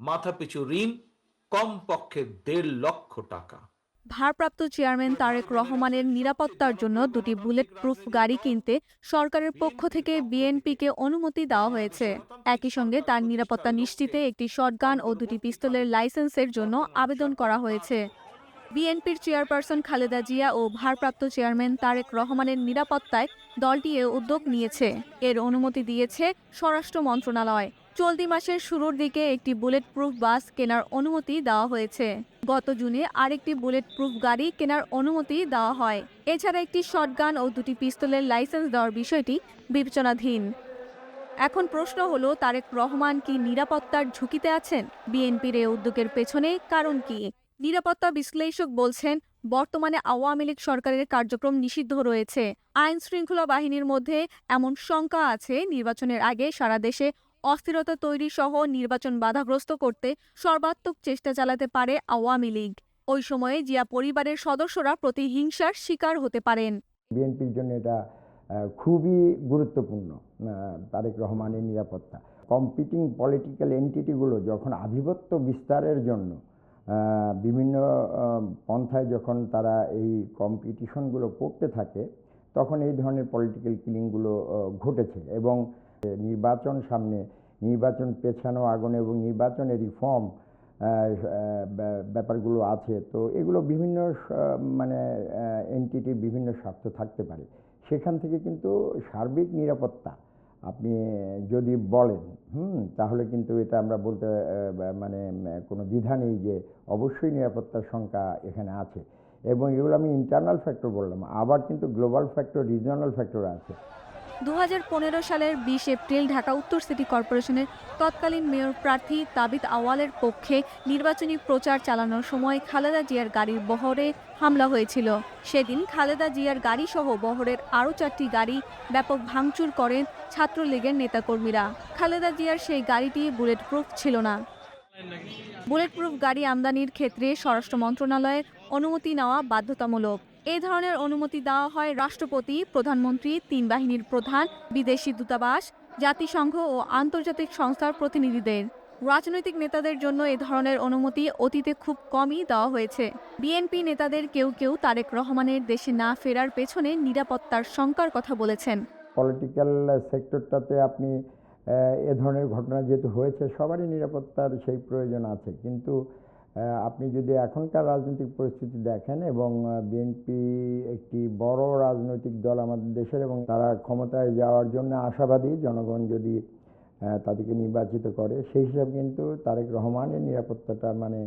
মাথাপিছু ঋণ, কমপক্ষে দেড় লক্ষ টাকা। ভারপ্রাপ্ত চেয়ারম্যান তারেক রহমানের নিরাপত্তার জন্য দুটি বুলেট প্রুফ গাড়ি কিনতে সরকারের পক্ষ থেকে বিএনপিকে অনুমতি দেওয়া হয়েছে। একই সঙ্গে তার নিরাপত্তা নিশ্চিতে একটি শটগান ও দুটি পিস্তলের লাইসেন্সের জন্য আবেদন করা হয়েছে। বিএনপির চেয়ারপারসন খালেদা জিয়া ও ভারপ্রাপ্ত চেয়ারম্যান তারেক রহমানের নিরাপত্তায় দলটি এ উদ্যোগ নিয়েছে। এর অনুমতি দিয়েছে স্বরাষ্ট্র মন্ত্রণালয়। চলতি মাসের শুরুর দিকে একটি বুলেট প্রুফ বাস কেনার অনুমতি দেওয়া হয়েছে। গত জুনে আরেকটি বুলেট প্রুফ গাড়ি কেনার অনুমতি দেওয়া হয়। এছাড়া একটি শটগান ও দুটি পিস্তলের লাইসেন্স দেওয়ার বিষয়টি বিবেচনাধীন। এখন প্রশ্ন হলো, তারেক রহমান কি নিরাপত্তার ঝুঁকিতে আছেন? বিএনপির এই উদ্যোগের পেছনে কারণ কি? নিরাপত্তা বিশ্লেষক বলছেন, বর্তমানে আওয়ামী লীগ সরকারের কার্যক্রম নিষিদ্ধ রয়েছে। আইন শৃঙ্খলা বাহিনীর মধ্যে এমন শঙ্কা আছে, নির্বাচনের আগে সারা দেশে অস্থিরতা তৈরি সহ নির্বাচন বাধাগ্রস্ত করতে সর্বাত্মক চেষ্টা চালাতে পারে আওয়ামী লীগ। ওই সময়ে জিয়া পরিবারের সদস্যরা প্রতিহিংসার শিকার হতে পারেন। বিএনপির জন্য এটা খুবই গুরুত্বপূর্ণ তারেক রহমানের নিরাপত্তা। কম্পিটিং পলিটিক্যাল এন্টিটিগুলো যখন আধিপত্য বিস্তারের জন্য বিভিন্ন পন্থায় যখন তারা এই কম্পিটিশনগুলো করতে থাকে, তখন এই ধরনের পলিটিক্যাল কিলিংগুলো ঘটেছে এবং নির্বাচন সামনে, নির্বাচন পেছানো আগুন এবং নির্বাচনের রিফর্ম ব্যাপারগুলো আছে। তো এগুলো বিভিন্ন মানে এনটিটির বিভিন্ন স্বার্থ থাকতে পারে। সেখান থেকে কিন্তু সার্বিক নিরাপত্তা আপনি যদি বলেন, হুম, তাহলে কিন্তু এটা আমরা বলতে মানে কোনো দ্বিধা নেই যে অবশ্যই নিরাপত্তার সংখ্যা এখানে আছে। এবং এগুলো আমি ইন্টারনাল ফ্যাক্টর বললাম, আবার কিন্তু গ্লোবাল ফ্যাক্টর রিজনাল ফ্যাক্টর আছে। দু হাজার পনেরো সালের বিশ এপ্রিল ঢাকা উত্তর সিটি কর্পোরেশনের তৎকালীন মেয়র প্রার্থী তাবিদ আওয়ালের পক্ষে নির্বাচনী প্রচার চালানোর সময় খালেদা জিয়ার গাড়ির বহরে হামলা হয়েছিল। সেদিন খালেদা জিয়ার গাড়ি সহ বহরের আরও চারটি গাড়ি ব্যাপক ভাঙচুর করেন ছাত্রলীগের নেতাকর্মীরা। খালেদা জিয়ার সেই গাড়িটি বুলেট প্রুফ ছিল না। বুলেট প্রুফ গাড়ি আমদানির ক্ষেত্রে স্বরাষ্ট্র মন্ত্রণালয়ের অনুমতি নেওয়া বাধ্যতামূলক। এই ধরনের অনুমতি দেওয়া হয় রাষ্ট্রপতি, প্রধানমন্ত্রী, তিন বাহিনীর প্রধান, বিদেশি দূতাবাস, জাতিসংঘ ও আন্তর্জাতিক সংস্থার প্রতিনিধিদের। রাজনৈতিক নেতাদের জন্য এ ধরনের অনুমতি অতীতে খুব কমই দেওয়া হয়েছে। বিএনপি নেতাদের কেউ কেউ তারেক রহমানের দেশে না ফেরার পেছনে নিরাপত্তার শঙ্কার কথা বলেছেন। পলিটিক্যাল সেক্টরটাতে আপনি এ ধরনের ঘটনা যেহেতু হয়েছে, সবারই নিরাপত্তার সেই প্রয়োজন আছে। কিন্তু আপনি যদি এখনকার রাজনৈতিক পরিস্থিতি দেখেন এবং বিএনপি একটি বড় রাজনৈতিক দল আমাদের দেশের এবং তারা ক্ষমতায় যাওয়ার জন্য আশাবাদী, জনগণ যদি তাদেরকে নির্বাচিত করে, সেই হিসাবে কিন্তু তারেক রহমানের নিরাপত্তাটা মানে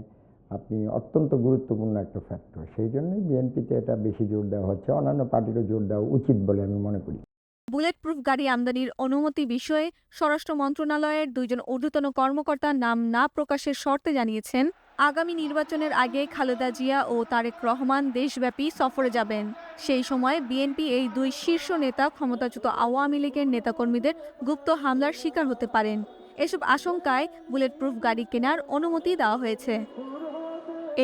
আপনি অত্যন্ত গুরুত্বপূর্ণ একটা ফ্যাক্টর সেই জন্যই বিএনপিতে এটা বেশি জোর দেওয়া হচ্ছে। অন্যান্য পার্টিরও জোর দেওয়া উচিত বলে আমি মনে করি। বুলেট প্রুফ গাড়ি আমদানির অনুমতি বিষয়ে স্বরাষ্ট্র মন্ত্রণালয়ের দুইজন ঊর্ধ্বতন কর্মকর্তা নাম না প্রকাশের শর্তে জানিয়েছেন আগামী নির্বাচনের আগে খালেদা জিয়া ও তারেক রহমান দেশব্যাপী সফরে যাবেন। সেই সময় বিএনপি এই দুই শীর্ষ নেতা ক্ষমতাচ্যুত আওয়ামী লীগের নেতাকর্মীদের গুপ্ত হামলার শিকার হতে পারেন। এসব আশঙ্কায় বুলেট প্রুফ গাড়ি কেনার অনুমতি দেওয়া হয়েছে।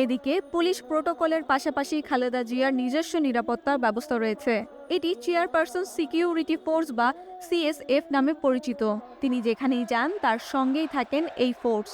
এদিকে পুলিশ প্রোটোকলের পাশাপাশি খালেদা জিয়ার নিজস্ব নিরাপত্তার ব্যবস্থা রয়েছে। এটি চেয়ারপারসন সিকিউরিটি ফোর্স বা সিএসএফ নামে পরিচিত। তিনি যেখানেই যান, তার সঙ্গেই থাকেন এই ফোর্স।